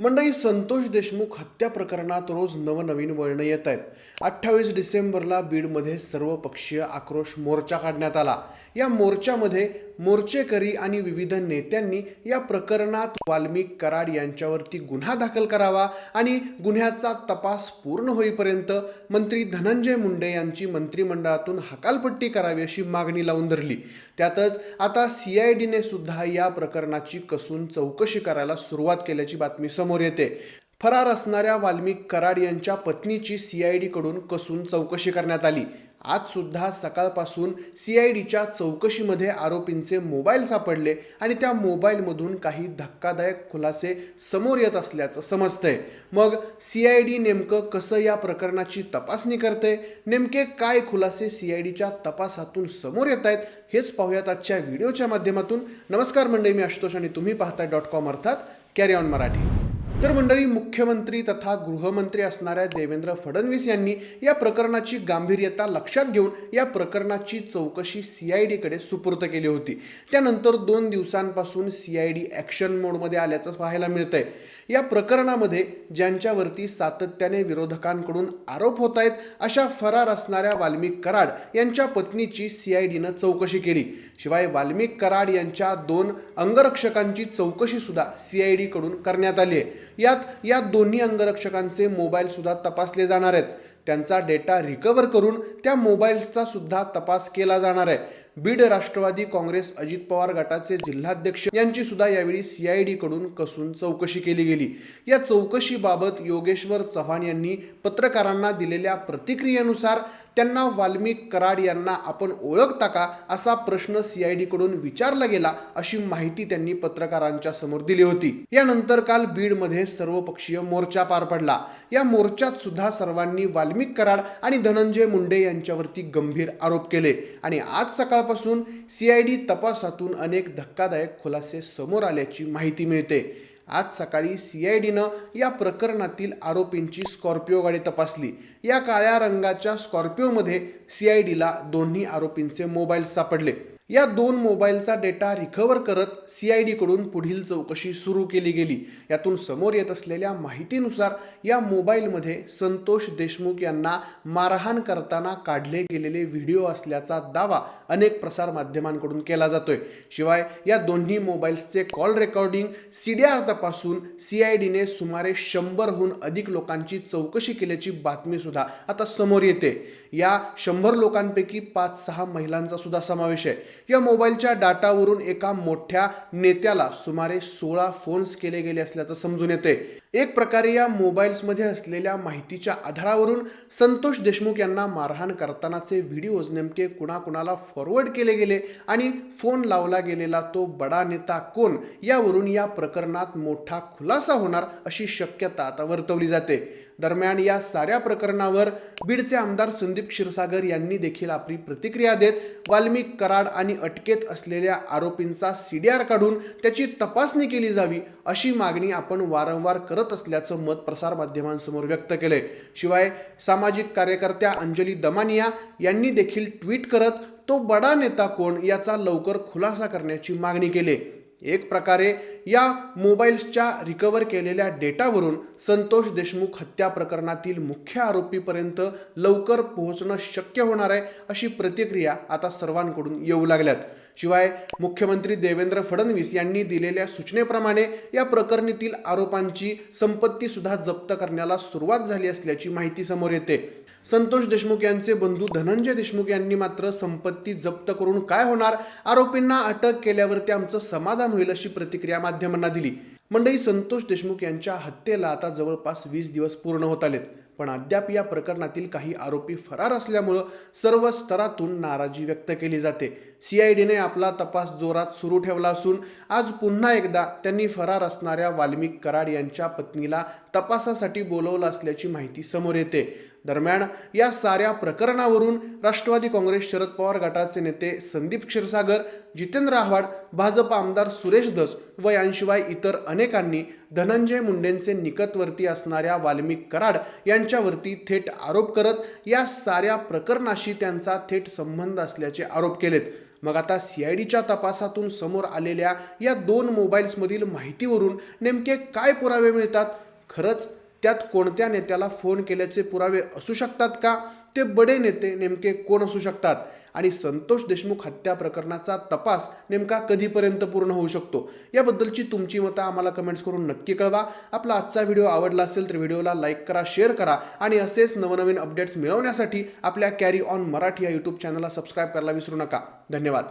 मंडळी संतोष देशमुख हत्या प्रकरणात रोज नवनवीन वळणं येत आहेत. अठ्ठावीस डिसेंबरला बीडमध्ये सर्वपक्षीय आक्रोश मोर्चा काढण्यात आला. या मोर्चामध्ये मोर्चेकरी आणि विविध नेत्यांनी या प्रकरणात वाल्मिक कराड यांच्यावरती गुन्हा दाखल करावा आणि गुन्ह्याचा तपास पूर्ण होईपर्यंत मंत्री धनंजय मुंडे यांची मंत्रिमंडळातून हकालपट्टी करावी अशी मागणी लावून धरली. त्यातच आता सी आय डीने सुद्धा या प्रकरणाची कसून चौकशी करायला सुरुवात केल्याची बातमी समोर येते. फरार असणाऱ्या वाल्मिक कराड यांच्या पत्नीची सी आय डीकडून कसून चौकशी करण्यात आली. आज सुद्धा सकाळपासून सी आय डीच्या चौकशीमध्ये आरोपींचे मोबाईल सापडले आणि त्या मोबाईलमधून काही धक्कादायक खुलासे समोर येत असल्याचं समजतंय. मग सी आय डी नेमकं कसं या प्रकरणाची तपासणी करते नेमके काय खुलासे सी आय डीच्या तपासातून समोर येत आहेत हेच पाहूयात आजच्या व्हिडिओच्या माध्यमातून. नमस्कार मंडळी मी आशुतोष आणि तुम्ही पाहताय डॉट कॉम अर्थात कॅरी ऑन मराठी. तर मंडळी मुख्यमंत्री तथा गृहमंत्री असणाऱ्या देवेंद्र फडणवीस यांनी या प्रकरणाची गांभीर्यता लक्षात घेऊन या प्रकरणाची चौकशी सी आय डीकडे सुपूर्द केली होती. त्यानंतर दोन दिवसांपासून सी आय डी ॲक्शन मोडमध्ये आल्याचं पाहायला मिळतंय. या प्रकरणामध्ये ज्यांच्यावरती सातत्याने विरोधकांकडून आरोप होत आहेत अशा फरार असणाऱ्या वाल्मिक कराड यांच्या पत्नीची सी आय डीनं चौकशी केली. शिवाय वाल्मिक कराड यांच्या दोन अंगरक्षकांची चौकशीसुद्धा सी आय डीकडून करण्यात आली आहे. यात या दोन्ही अंगरक्षकांचे मोबाईलसुद्धा तपासले जाणार आहेत. त्यांचा डेटा रिकवर करून त्या मोबाईल्सचा सुद्धा तपास केला जाणार आहे. बीड राष्ट्रवादी काँग्रेस अजित पवार गटाचे जिल्हाध्यक्ष यांची सुद्धा यावेळी सीआयडी कडून कसून चौकशी केली गेली. या चौकशीबाबत योगेश्वर चव्हाण यांनी पत्रकारांना दिलेल्या प्रतिक्रियेनुसार त्यांना वाल्मिक कराड यांना आपण ओळखता का असा प्रश्न सीआयडीकडून विचारला गेला अशी माहिती त्यांनी पत्रकारांच्या समोर दिली होती. यानंतर काल बीडमध्ये सर्वपक्षीय मोर्चा पार पडला. या मोर्चात सुद्धा सर्वांनी वाल्मिक कराड आणि धनंजय मुंडे यांच्यावरती गंभीर आरोप केले. आणि आज सकाळपासून सीआयडी तपासातून अनेक धक्कादायक खुलासे समोर आल्याची माहिती मिळते. आज सकाळी सी आय डीनं या प्रकरणातील आरोपींची स्कॉर्पिओ गाडी तपासली. या काळ्या रंगाच्या स्कॉर्पिओमध्ये सी आय डीला दोन्ही आरोपींचे मोबाईल सापडले. या दोन मोबाईलचा डेटा रिकव्हर करत सी आय डीकडून पुढील चौकशी सुरू केली गेली. यातून समोर येत असलेल्या माहितीनुसार या मोबाईलमध्ये संतोष देशमुख यांना मारहाण करताना काढले गेलेले व्हिडिओ असल्याचा दावा अनेक प्रसारमाध्यमांकडून केला जातोय. शिवाय या दोन्ही मोबाईल्सचे call recording C D R तपासून सी आय डीने सुमारे शंभरहून अधिक लोकांची चौकशी केल्याची बातमीसुद्धा आता समोर येते. या शंभर लोकांपैकी पाच सहा महिलांचा सुद्धा समावेश आहे. या मोबाईलच्या डाटावरून एका मोठ्या नेत्याला सुमारे सोळा फोन्स केले गेले असल्याचं समजून येते एक प्रकारे या मोबाईल्समध्ये असलेल्या माहितीच्या आधारावरून संतोष देशमुख यांना मारहाण करतानाचे व्हिडिओज नेमके कुणाकुणाला फॉरवर्ड केले गेले आणि फोन लावला गेलेला तो बडा नेता कोण? यावरून या प्रकरणात मोठा खुलासा होणार अशी शक्यता आता वर्तवली जाते. दरम्यान या साऱ्या प्रकरणावर बीडचे आमदार संदीप क्षीरसागर यांनी देखील आपली प्रतिक्रिया देत वाल्मिक कराड आणि अटकेत असलेल्या आरोपींचा सीडीआर काढून त्याची तपासणी केली जावी अशी मागणी आपण वारंवार करत असल्याचं मत प्रसारमाध्यमांसमोर व्यक्त केलंय. शिवाय सामाजिक कार्यकर्त्या अंजली दमानिया यांनी देखील ट्विट करत तो बडा नेता कोण याचा लवकर खुलासा करण्याची मागणी केली एक प्रकारे या मोबाईल्सच्या रिकवर केलेल्या डेटावरून संतोष देशमुख हत्या प्रकरणातील मुख्य आरोपीपर्यंत लवकर पोहोचणं शक्य होणार आहे अशी प्रतिक्रिया आता सर्वांकडून येऊ लागल्यात. शिवाय मुख्यमंत्री देवेंद्र फडणवीस यांनी दिलेल्या सूचनेप्रमाणे या प्रकरणीतील आरोपांची संपत्तीसुद्धा जप्त करण्याला सुरुवात झाली असल्याची माहिती समोर येते. संतोष देशमुख यांचे बंधू धनंजय देशमुख यांनी मात्र संपत्ती जप्त करून काय होणार? आरोपींना अटक केल्यावरती आमचं समाधान होईल अशी प्रतिक्रिया माध्यमांना दिली. मंडळी संतोष देशमुख यांच्या हत्येला आता जवळपास वीस दिवस पूर्ण होत आलेत. पण अद्याप या प्रकरणातील काही आरोपी फरार असल्यामुळं सर्व स्तरातून नाराजी व्यक्त केली जाते. सी आय डीने आपला तपास जोरात सुरू ठेवला असून आज पुन्हा एकदा त्यांनी फरार असणाऱ्या वाल्मिक कराड यांच्या पत्नीला तपासासाठी बोलवलं असल्याची माहिती समोर येते. दरम्यान या साऱ्या प्रकरणावरून राष्ट्रवादी काँग्रेस शरद पवार गटाचे नेते संदीप क्षीरसागर जितेंद्र आव्हाड भाजप आमदार सुरेश धस व यांशिवाय इतर अनेकांनी धनंजय मुंडेंचे निकटवर्ती असणाऱ्या वाल्मिक कराड यांच्यावरती थेट आरोप करत या साऱ्या प्रकरणाशी त्यांचा थेट संबंध असल्याचे आरोप केलेत. मग आता सी आय डीच्या तपासातून समोर आलेल्या या दोन मोबाईल्समधील माहितीवरून नेमके काय पुरावे मिळतात? खरंच त्यात कोणत्या नेत्याला फोन केल्याचे पुरावे असू शकतात का? ते बडे नेते नेमके कोण असू शकतात? आणि संतोष देशमुख हत्या प्रकरणाचा तपास नेमका कधीपर्यंत पूर्ण होऊ शकतो? याबद्दलची तुमची मतं आम्हाला कमेंट्स करून नक्की कळवा. आपला आजचा व्हिडिओ आवडला असेल तर व्हिडिओला लाईक करा शेअर करा आणि असेच नवनवीन अपडेट्स मिळवण्यासाठी आपल्या कॅरी ऑन मराठी या यूट्यूब चॅनलला सबस्क्राईब करायला विसरू नका. धन्यवाद.